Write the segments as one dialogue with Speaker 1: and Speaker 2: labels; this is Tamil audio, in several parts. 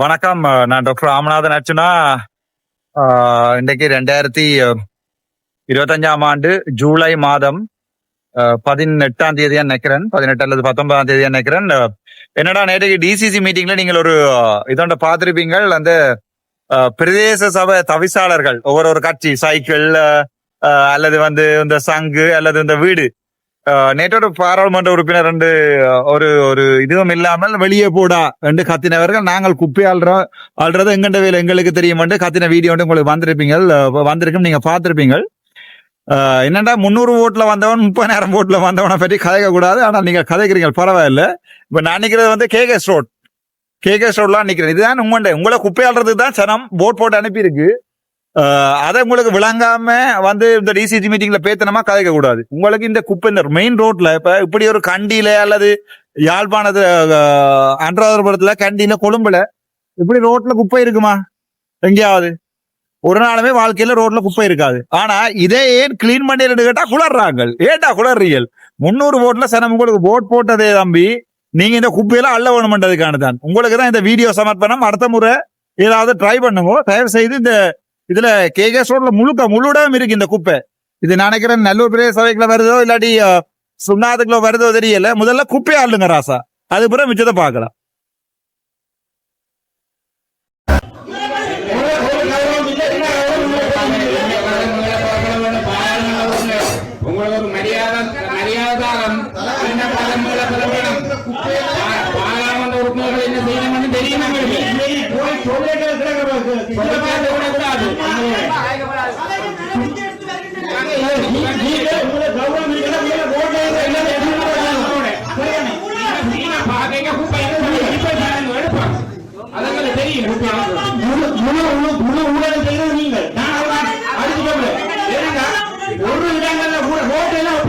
Speaker 1: வணக்கம். நான் டாக்டர் ராமநாதன் அர்ச்சுனா ஆஹ் இன்றைக்கு ரெண்டாயிரத்தி இருபத்தஞ்சாம் ஆண்டு ஜூலை மாதம் பதினெட்டாம் தேதியா நினைக்கிறேன். பதினெட்டு அல்லது பத்தொன்பதாம் தேதியா நினைக்கிறேன். என்னடா நேற்றுக்கு டிசிசி மீட்டிங்ல நீங்கள் ஒரு இதோட பார்த்திருப்பீங்கள். அந்த பிரதேச சபை தவிசாளர்கள். ஒவ்வொரு ஒரு கட்சி சைக்கிள் அல்லது வந்து இந்த சங்கு அல்லது இந்த வீடு. நேற்றோட பாராளுமன்ற உறுப்பினர் ரெண்டு ஒரு ஒரு இதுவும் இல்லாமல் வெளியே போடா என்று கத்தினவர்கள் நாங்கள் குப்பை ஆள்றோம் ஆள்றது எங்கண்ட வேலை எங்களுக்கு தெரியும் என்று கத்தின வீடியோ வந்து உங்களுக்கு வந்திருப்பீங்க வந்திருக்கும் நீங்க பார்த்திருப்பீங்க ஆஹ் முந்நூறு ஓட்டுல வந்தவன் முப்பதாயிரம் ஓட்டுல வந்தவனை பற்றி கதைக்க கூடாது ஆனால் நீங்க கதைக்கிறீங்க பரவாயில்ல இப்போ நான் நினைக்கிறது வந்து கேகேஸ் ரோட் கேகேஸ் ரோட்லாம் நிற்கிறேன் இதுதான் உங்கள்கிட்ட உங்களை குப்பை தான் சனம் போட் போட்டு அனுப்பியிருக்கு அதை உங்களுக்கு விளங்காம வந்து இந்த டிசிஜி மீட்டிங்ல பேத்தனமா கதைக்க கூடாது. உங்களுக்கு இந்த குப்பை இந்த மெயின் ரோட்ல இப்ப இப்படி ஒரு கண்டியில அல்லது யாழ்ப்பாணத்துல அன்றாதபுரத்துல கண்டியில கொழும்புல இப்படி ரோட்ல குப்பை இருக்குமா? எங்கேயாவது? ஒரு நாளுமே வாழ்க்கையில ரோட்ல குப்பை இருக்காது. ஆனா இதே ஏன் கிளீன் பண்ணி கேட்டா குளர்றாங்க. ஏட்டா குளர்றீர்கள்? முன்னூறு போட்ல சனம் உங்களுக்கு போட் போட்டதே தம்பி. நீங்க இந்த குப்பையெல்லாம் அள்ள வேணும்ன்றதுக்கான தான். உங்களுக்கு தான் இந்த வீடியோ சமர்ப்பணம். அடுத்த முறை ஏதாவது ட்ரை பண்ணுங்க. தயவு செய்து இந்த இதுல கேகேஎஸ் ரோட்ல முழுக்க முழுடம் இருக்கு இந்த குப்பை. இது நான் நினைக்கிறேன் நல்லூர் பிரதேச சபைக்குள்ள வருதோ இல்லாட்டி அஹ், சுண்ணாத்துக்குள்ள வருதோ தெரியல. முதல்ல குப்பையை ஆளுங்க ராசா. அது பிறகு மிச்சத்தை பார்க்கலாம்.
Speaker 2: உங்களுக்கு ஒரு மரியாதை மரியாதாரம் என்ன பதங்களை பெறவேணும் பாராளுமன்ற உறுப்பினர்கள் என்ன செய்யணும்னு தெரியும்? நீங்கள் ஒரு இடங்கள்ல கூட ரோடு எல்லாம்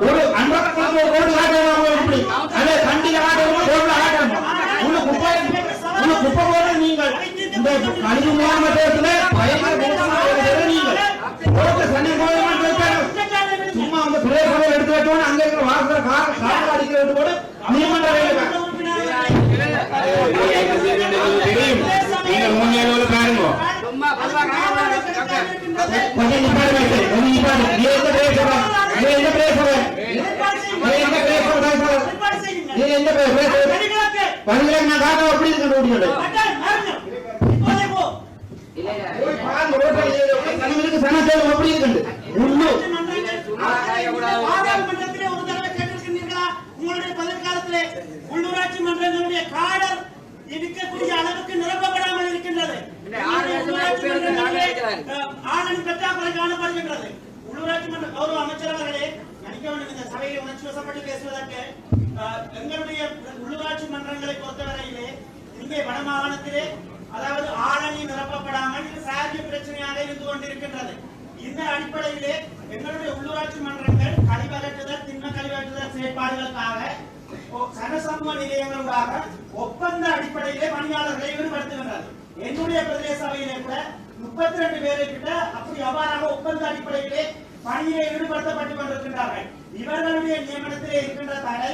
Speaker 2: ஒரு அன்பக்கம் ரோடு காட்டுவாங்க எப்படி அதே கண்டில காட்டுவாங்க ரோட்ல காட்டுவாங்க உள்ள குப்பை உள்ள குப்பை நீங்கள் இந்த கழிவு மாவட்டத்துல பயங்கர நீங்கள் ரோட்ல சனி சும்மா அந்த பிரேசரை எடுத்து வச்சோன்னு அங்க இருக்கிற வாசல கார் கார் அடிக்கிறது கூட நீங்க தெரியும் நீங்கள் மூஞ்சியோட பாருங்க கொஞ்சம் நிப்பாடு கொஞ்சம் நிப்பாடு. நீ எந்த பேசுற? நீ எந்த பேசுற? நீ எந்த பேசுற பேசுற? நீ எந்த பே- பேசுற? பதினேழு நான் காட்ட அப்படி இருக்கு ரோடுகளு. அப்படி
Speaker 3: இருக்கக்கூடிய அளவுக்கு நிரப்பப்படாமல் இருக்கின்றது. ஆளணி பற்றாக்குறை காணப்படுகின்றது. உள்ளூராட்சி மன்ற கௌரவ அமைச்சர் அவர்களே மன்னிக்க வேண்டும் இந்த சபையை உணர்ச்சி வசப்பட்டு பேசுவதற்கு எங்களுடைய உள்ளூராட்சி மன்றங்களை பொறுத்தவரையிலே இங்கே வடமாகாணத்திலே அதாவது ஆளணி நிரப்பப்படாமல் சார்பு பிரச்சனையாக இருந்து கொண்டிருக்கின்றது. இந்த அடிப்படையிலே எங்களுடைய உள்ளூராட்சி மன்றங்கள் கழிவகற்றுதல் திண்ம கழிவகற்றுதல் செயற்பாடுகளுக்காக சனசமூக நிலையங்களுக்காக ஒப்பந்த அடிப்படையிலே பணியாளர்களை ஈடுபடுத்துகின்றது என்னுடைய பிரதேச சபையிலே கூட முப்பத்தி ரெண்டு பேரை கிட்ட அப்படி அவ்வாறாக ஒப்பந்த அடிப்படையிலே பணியிலே ஈடுபடுத்தப்பட்டு கொண்டிருக்கின்றார்கள். இவர்களுடைய நியமனத்திலே இருக்கின்ற தடை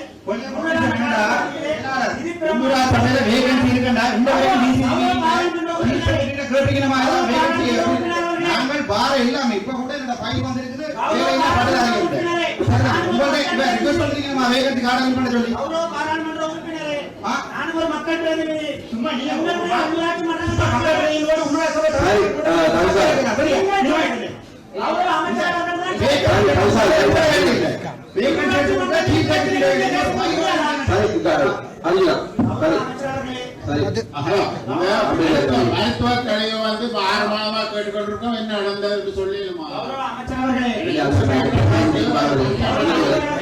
Speaker 2: ரிக்வெஸ்ட் பண்றீங்கம்மா வேகத்துக்கு ஆர்டர் பண்ண சொல்லி.
Speaker 3: பாராளுமன்ற உறுப்பினரே. ஒரு மக்கள் பிரதிநிதி.
Speaker 2: சும்மா நீங்க மக்கள் பிரதிநிதியோட
Speaker 3: அமைச்சர்
Speaker 4: மருத்துவ வந்து ஆறு மாதமா கேட்டுக்கொண்டிருக்கோம். என்ன நடந்ததுன்னு சொல்லிடுமா? மருத்துவ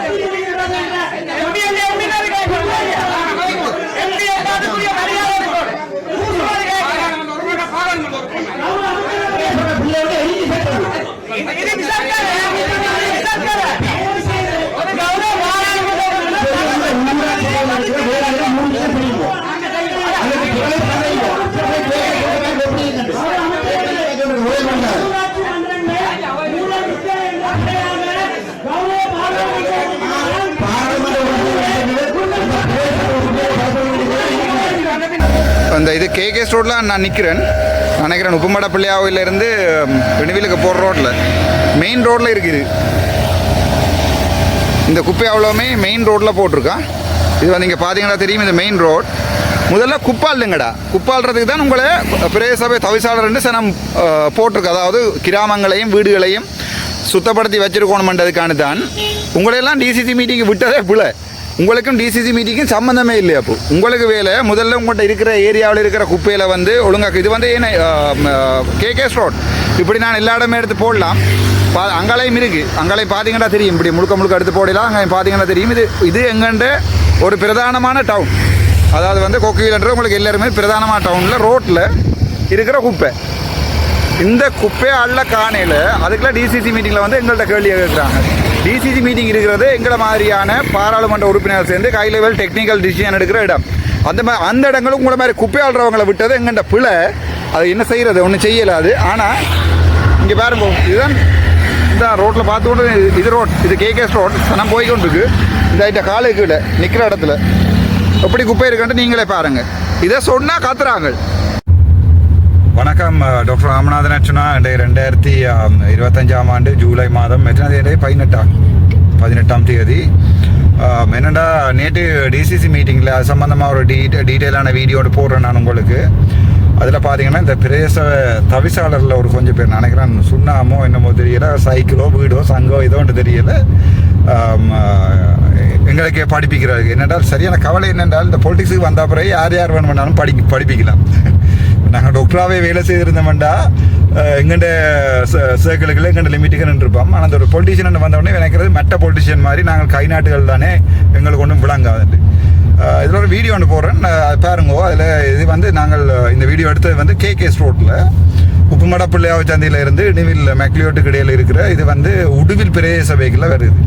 Speaker 1: அந்த இது கேகேஎஸ் ரோட்டில் நான் நிற்கிறேன் நினைக்கிறேன் உப்புமட பிள்ளையாவிலேருந்து வெணுவிலுக்கு போகிற ரோட்டில் மெயின் ரோட்டில் இருக்குது இந்த குப்பை அவ்வளோவுமே மெயின் ரோட்டில் போட்டிருக்கான் இது வந்து இங்கே பார்த்தீங்கன்னா தெரியும் இந்த மெயின் ரோட் முதல்ல குப்பாளுங்கடா குப்பாளுறதுக்கு தான் உங்களை பிரதேச சபை தவிசாளர் சனம் போட்டிருக்கு. அதாவது கிராமங்களையும் வீடுகளையும் சுத்தப்படுத்தி வச்சிருக்கணுமென்றதுக்கான தான். உங்களையெல்லாம் டிசிசி மீட்டிங் விட்டதே பிள்ளை உங்களுக்கும் டிசிசி மீட்டிங்கும் சம்மந்தமே இல்லை அப்போ. உங்களுக்கு வேலை முதல்ல உங்கள்கிட்ட இருக்கிற ஏரியாவில் இருக்கிற குப்பையில் வந்து ஒழுங்காக்கு இது வந்து என்ன கேகேஎஸ் ரோட் இப்படி நான் எல்லா இடமே எடுத்து போடலாம். பா அங்காலையும் இருக்குது அங்காலையும் பார்த்தீங்கன்னா தெரியும். இப்படி முழுக்க முழுக்க எடுத்து போடலாம். அங்கே பார்த்தீங்கன்னா தெரியும். இது இது எங்கன்ற ஒரு பிரதானமான டவுன் அதாவது வந்து கொக்குவில்ன்ற உங்களுக்கு எல்லாருமே பிரதானமான டவுனில் ரோட்டில் இருக்கிற குப்பை. இந்த குப்பையை அள்ள காணையில் அதுக்கெல்லாம் டிசிசி மீட்டிங்கில் வந்து எங்கள்கிட்ட கேள்வி கேட்குறாங்க டிசிசி மீட்டிங் இருக்கிறது. எங்களை மாதிரியான பாராளுமன்ற உறுப்பினர் சேர்ந்து ஹை லெவல் டெக்னிக்கல் டிசிஷன் எடுக்கிற இடம். அந்த மாதிரி அந்த இடங்களும் உங்களை மாதிரி குப்பை விட்டது எங்கள்கிட்ட பிழை. அது என்ன செய்கிறது ஒன்றும் செய்யலாது ஆனால் இங்கே பாருங்க இதுதான் இந்த ரோட்டில் பார்த்து கொண்டு இது ரோட் இது கேகேஎஸ் ரோட் நான் போய் கொண்டு இந்த ஐட்ட காலுக்கு இல்லை நிற்கிற இடத்துல. எப்படி குப்பை இருக்குன்ட்டு நீங்களே பாருங்கள் இதை சொன்னால் காத்துறாங்க. வணக்கம் டாக்டர் ராமநாதன் அர்ச்சனா. ரெண்டாயிரத்தி இருபத்தஞ்சாம் ஆண்டு ஜூலை மாதம் எத்தனாம் தேதி? பதினெட்டாம் பதினெட்டாம் தேதி. என்னடா நேற்று டிசிசி மீட்டிங்கில் அது சம்மந்தமாக ஒரு டீட்டெ டீட்டெயிலான வீடியோ போடுறேன் நான் உங்களுக்கு. அதில் பார்த்தீங்கன்னா இந்த பிரதேச தவிசாளரில் ஒரு கொஞ்சம் பேர் நினைக்கிறேன் சுண்ணாமோ என்னமோ தெரியல சைக்கிளோ வீடோ சங்கோ ஏதோ ஒன்று தெரியல. எங்களுக்கே அஹ், எங்களுக்கு படிப்பிக்கிறாரு. என்னென்றால் சரியான கவலை என்னென்றால் இந்த பொலிட்டிக்ஸுக்கு வந்த பிறகு யார் யார் வேணுமென்னாலும் படி படிப்பிக்கலாம். நாங்கள் டாக்டராகவே வேலை செய்திருந்தோம்டா. எங்கள்ட சர்க்கிளுக்குள்ள எங்கள்கிட்ட லிமிட்டுக்கு இருப்போம் ஆனால் அந்த ஒரு பொலிட்டிஷியன் வந்தவொடனே நினைக்கிறது மற்ற பொலிட்டிஷியன் மாதிரி நாங்கள் கை நாட்டுகள் தானே எங்களுக்கு ஒன்றும் விளங்காது. இதில் ஒரு வீடியோ ஒன்று போடுறேன். பாருங்கோ அதில் இது வந்து நாங்கள் இந்த வீடியோ எடுத்தது வந்து கேகேஸ் ரோட்டில் உப்புமட பிள்ளையாவை சந்தையில் இருந்து நிவில் மெக்லியோட்டுக்கு இடையில் இருக்கிற இது வந்து உடுவில் பிரதேச சபைகளில் வருது.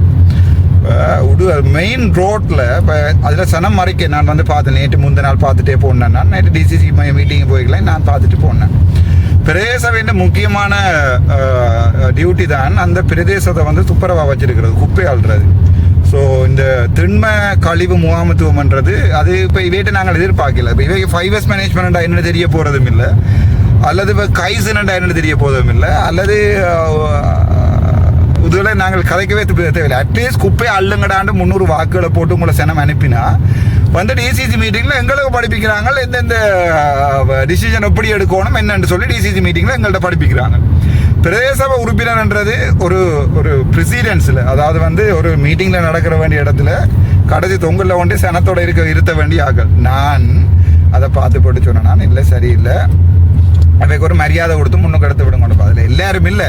Speaker 1: இப்போ உடு மெயின் ரோட்டில் இப்போ அதில் சனம் மறைக்க நான் வந்து பார்த்தேன் நேற்று முந்த நாள் பார்த்துட்டே போனேன் நான் நேற்று டிசிசி மீட்டிங் போய்க்கலாம் நான் பார்த்துட்டு போனேன். பிரதேசவின் முக்கியமான டியூட்டி தான் அந்த பிரதேசத்தை வந்து துப்புரவாக வச்சிருக்கிறது குப்பை அள்ளுறது ஸோ இந்த திண்ம கழிவு முகாமத்துவம்ன்றது அது இப்போ இவைகிட்ட நாங்கள் எதிர்பார்க்கல. இப்போ இவை ஃபைவ் எஸ் மேனேஜ்மெண்ட் என்னன்னு தெரிய போகிறதும் இல்லை. அல்லது இப்போ கைசனண்டா என்னன்னு தெரிய போகிறதும் இல்லை. அல்லது அஹ், நாங்கள் கதைக்கவே தேவையில்லை அட்லீஸ்ட் குப்பை அள்ளுங்கடாண்டு முந்நூறு வாக்குகளை போட்டு உங்களை சனம் அனுப்பினா வந்து டிசிசி மீட்டிங்கில் எங்களுக்கு படிப்பிக்கிறாங்க எந்தெந்த டிசிஷன் எப்படி எடுக்கணும் என்னன்னு சொல்லி டிசிசி மீட்டிங்கில் எங்கள்கிட்ட படிப்பிக்கிறாங்க பிரதேச உறுப்பினர்ன்றது ஒரு ஒரு ப்ரெசிடென்ஸில் அதாவது வந்து ஒரு மீட்டிங்கில் நடக்கிற வேண்டிய இடத்துல கடைசி தொங்கலில் ஒன்றி சனத்தோட இருக்க இருத்த வேண்டிய ஆக்கள் நான் அதை பார்த்து போட்டு சொன்னேன் நான் இல்லை சரியில்லை அவைக்கு ஒரு மரியாதை கொடுத்து முன்னுக்கு எடுத்து விடுங்க அதில் எல்லாரும் இல்லை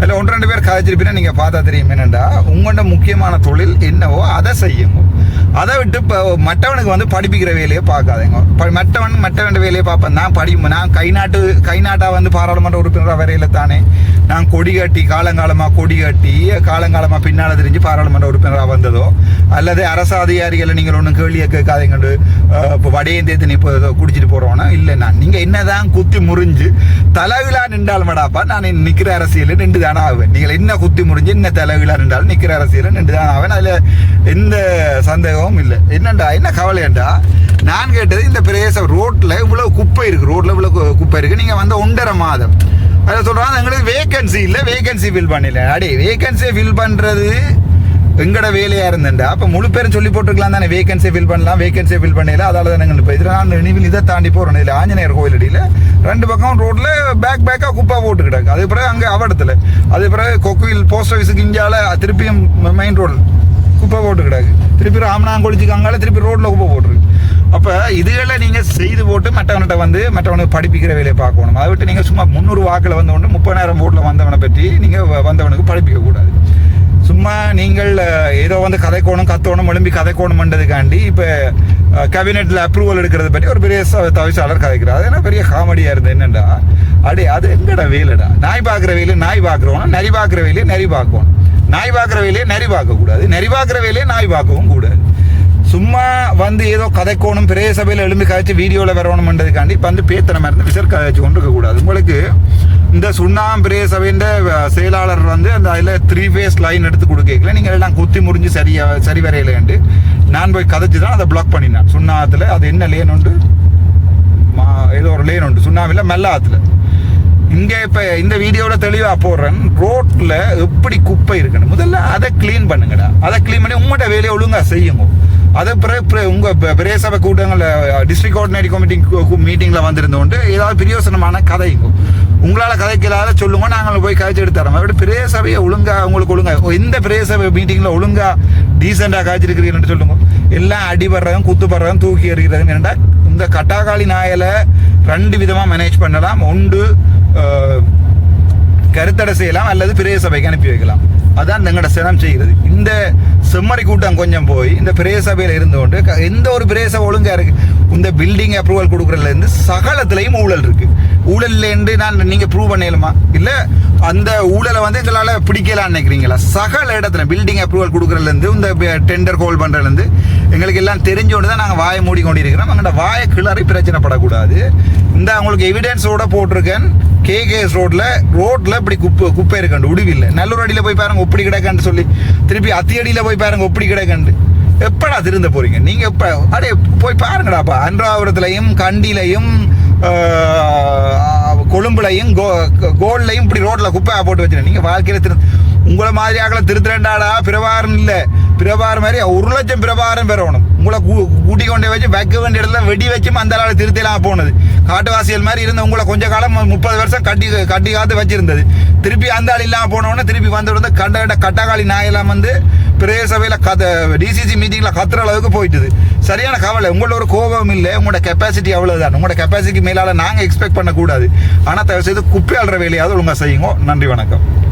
Speaker 1: அதில் ஒன்று ரெண்டு பேர் கதைச்சிருப்பீங்கன்னா நீங்கள் பார்த்தா தெரியும் என்னென்னா உங்களோட முக்கியமான தொழில் என்னவோ அதை செய்யுங்க. அதை விட்டு இப்போ மற்றவனுக்கு வந்து படிப்பிக்கிற வேலையை பார்க்காதேங்க. மற்றவன் மற்றவன் வேலையை பார்ப்பேன். நான் படி நான் கை நாட்டு கை நாட்டாக வந்து பாராளுமன்ற உறுப்பினராக வரையில தானே. நான் கொடி கட்டி காலங்காலமாக கொடி கட்டி காலங்காலமாக பின்னால் தெரிஞ்சு பாராளுமன்ற உறுப்பினராக வந்ததோ அல்லது அரசு அதிகாரிகளை நீங்கள் ஒன்றும் கேள்வியை கேட்காதீங்கண்டு இப்போ வடையந்தேத்து நீ இப்போ குடிச்சிட்டு போகிறோன்னா இல்லை நான். நீங்கள் என்னதான் குத்தி முறிஞ்சு தலைவிழா நின்றால் மடாப்பா நான் நிற்கிற அரசியல் நின்று தானே ஆவேன். நீங்கள் என்ன குத்தி முறிஞ்சு என்ன தலைவிழா நின்றாலும் நிற்கிற அரசியல் நின்று தான் ஆவேன். அதில் எந்த சந்தேகமும் இல்லை. என்னண்டா என்ன கவலையண்டா? நான் கேட்டது இந்த பிரதேச ரோட்டில் இவ்வளோ குப்பை இருக்குது ரோட்டில் இவ்வளோ கு- குப்பை இருக்குது நீங்கள் வந்து ஒன்றரை மாதம். அதில் சொல்கிறாங்க எங்களுக்கு வேகன்சி இல்லை. வேகன்சி ஃபில் பண்ணல. அடே வேகன்சியை ஃபில் பண்ணுறது எங்கட வேலையா இருந்தேன்டா. அப்போ முழு பேரும் சொல்லி போட்டுருக்கலாம் தானே. வேகன்சி ஃபில் பண்ணலாம் வேகன்சி ஃபில் பண்ணல. அதால தான் எங்களுக்கு இப்போ இதில் நான் நினைவில் இதை தாண்டி போகிறோம் இதில் ஆஞ்சநேயர் கோயில் அடியில் ரெண்டு பக்கம் ரோட்டில் பேக் பேக்காக குப்பை போட்டு கிடக்கு அது பிறகு அங்கே அவடத்தில். அது பிறகு கொக்குவில் போஸ்ட் ஆஃபீஸுக்கு இந்தியாவில் திருப்பியும் மெயின் ரோடு குப்பை போட்டு கிடக்கு திருப்பி ராமநாங்கொழிச்சுக்கு அங்கால திருப்பி ரோட்டில் குப்பை போட்டுருக்கு. அப்போ இதுகளை நீங்கள் செய்து போட்டு மற்றவன்கிட்ட வந்து மற்றவனுக்கு படிப்பிக்கிற வேலையை பார்க்கணும். அதை விட்டு நீங்கள் சும்மா முந்நூறு வாக்கில் வந்தவொடனே முப்பதாயிரம் போட்டில் வந்தவனை பற்றி நீங்கள் வந்தவனுக்கு படிப்பிக்க கூடாது சும்மா நீங்கள் ஏதோ வந்து கதைக்கோணும் கத்தோணும் எழும்பி கதைக்கோணும்ன்றதுக்காண்டி இப்போ கேபினெட்டில் அப்ரூவல் எடுக்கிறது பற்றி ஒரு பெரிய ச- தவிசாளர் கதைக்கிறார். அது என்ன பெரிய காமெடியாக இருந்தது என்னடா அடே அது எங்கடா வேலைடா? நாய் பார்க்குற வேலையை நாய் பார்க்குறோம் நரி பார்க்குற வேலையை நரி பார்க்கணும் நாய் பார்க்குற வேலையை நரி பார்க்கக்கூடாது நரி பார்க்குற வேலையை நாய் பார்க்கவும் கூடாது. சும்மா வந்து ஏதோ கதைக்கோணும் பெரிய சபையில் எழும்பி கதைச்சு வீடியோவில் வரணும்ன்றதுக்காண்டி இப்போ வந்து பேத்தனை இருந்து விசர் கதைச்சு கொண்டு இருக்கக்கூடாது உங்களுக்கு இந்த சுண்ணாம் பெரிய சபையின் செயலாளர் வந்து அந்த அதில் த்ரீ ஃபேஸ் லைன் எடுத்து கொடுக்கல நீங்கள் எல்லாம் குத்தி முறிஞ்சு சரியா சரி வரையிலேண்டு நான் போய் கதைச்சு தான் அதை பிளாக் பண்ணினேன். சுண்ணாத்தில் அது என்ன லேன் உண்டு? மா- ஏதோ ஒரு லேன் உண்டு. சுண்ணாமில்ல மெல்லாத்தில். இங்கே இப்போ இந்த வீடியோவில் தெளிவாக போடுறேன். ரோட்டில் எப்படி குப்பை இருக்கணும் முதல்ல அதை க்ளீன் பண்ணுங்கடா. அதை க்ளீன் பண்ணி உங்கள்கிட்ட வேலையை ஒழுங்காக செய்யுங்க. அதை பிறகு பிற- உங்க பெரிய சபை கூட்டங்கள்ல டிஸ்ட்ரிக்ட் கோஆர்டினேட்டிங் கமிட்டி மீட்டிங்ல வந்திருந்தோண்டு ஏதாவது பிரியோசனமான கதை. உங்களால கதைக்கு இல்லாத சொல்லுங்க நாங்கள் போய் கதைச்சு எடுத்து தரோம். அப்படி பெரிய சபையை ஒழுங்கா உங்களுக்கு ஒழுங்கா ஓ, இந்த பெரிய சபை மீட்டிங்ல ஒழுங்கா டீசெண்டா காய்ச்சிருக்கிறீங்கன்னு சொல்லுங்க. எல்லாம் அடிபடுறதும் குத்துப்படுறதும் தூக்கி எறிகிறதும் என்னடா இந்த கட்டாக்காளி நாயலை ரெண்டு விதமா மேனேஜ் பண்ணலாம். ஒன்று கருத்தடை செய்யலாம் அல்லது பிரேய சபைக்கு அனுப்பி வைக்கலாம். அதான் எங்களோட சினம் செய்கிறது. இந்த செம்மறி கூட்டம் கொஞ்சம் போய் இந்த பிரேய சபையில் இருந்து கொண்டு க- எந்த ஒரு பிரேய சபை ஒழுங்காக இருக்குது இந்த பில்டிங் அப்ரூவல் கொடுக்குறதுலேருந்து சகலத்துலேயும் ஊழல் இருக்குது ஊழல் இருந்து நான் நீங்கள் ப்ரூவ் பண்ணலுமா? இல்லை அந்த ஊழலை வந்து எங்களால் பிடிக்கலான்னு நினைக்கிறீங்களா? சகல இடத்துல பில்டிங் அப்ரூவல் கொடுக்குறதுலேருந்து இந்த டெண்டர் கோல் பண்ணுறதுலேருந்து எங்களுக்கு எல்லாம் தெரிஞ்சோண்டு தான் நாங்கள் வாயை மூடி கொண்டு இருக்கிறோம் எங்கள்ட வாயை கிளறி பிரச்சனைப்படக்கூடாது இந்த அவங்களுக்கு எவிடன்ஸோட போட்டிருக்கேன். கேகேஎஸ் ரோட்ல ரோட்ல இப்படி குப்பை குப்பை இருக்கண்டு உடுவில்லை. நல்லூர் அடியில் போய் பாருங்க ஒப்படி கிடக்கன்னு சொல்லி. திருப்பி அத்தியடியில போய் பாருங்க ஒப்படி கிடக்கண்டு. எப்படா திருந்த போறீங்க? நீங்க எப்ப அடே போய் பாருங்கடாப்பா. அன்றாபுரத்துலையும் கண்டிலையும் கொழும்புலையும் கோ கோல்லையும் இப்படி ரோட்ல குப்பையா போட்டு வச்சிருக்கீங்க நீங்கள் வாழ்க்கையில திரு உங்களை மாதிரி ஆக்களை பிரபாரம் இல்ல. பிரபாரம் மாதிரி ஒரு லட்சம் பிரபாரம் பெறணும். உங்களை கூ- கூட்டி கொண்டு வச்சு வைக்க வேண்டிய இடத்துல வெடி வச்சும் அந்த அளவு திருத்தலாம் போனது. காட்டுவாசிகள் மாதிரி இருந்த உங்களை கொஞ்ச காலம் முப்பது வருஷம் கட்டி கட்டி காத்து வச்சிருந்தது. திருப்பி அந்த ஆள் இல்லாம போனவொடனே திருப்பி வந்து வந்து கண்ட கண்ட கட்டகாளி நாயெல்லாம் வந்து பிரேசவையில் சபையில கத டிசிசி மீட்டிங்கில் கத்துற அளவுக்கு போயிட்டுது. சரியான கவலை. உங்களோட ஒரு கோபம் இல்லை. உங்களோட கெப்பாசிட்டி அவ்வளோதான் உங்களோட கெப்பாசிட்டி மேலால் நாங்கள் எக்ஸ்பெக்ட் பண்ணக்கூடாது. ஆனால் தயவு செய்து குப்பை வேலையாவது ஒழுங்காக செய்யுங்க. நன்றி வணக்கம்.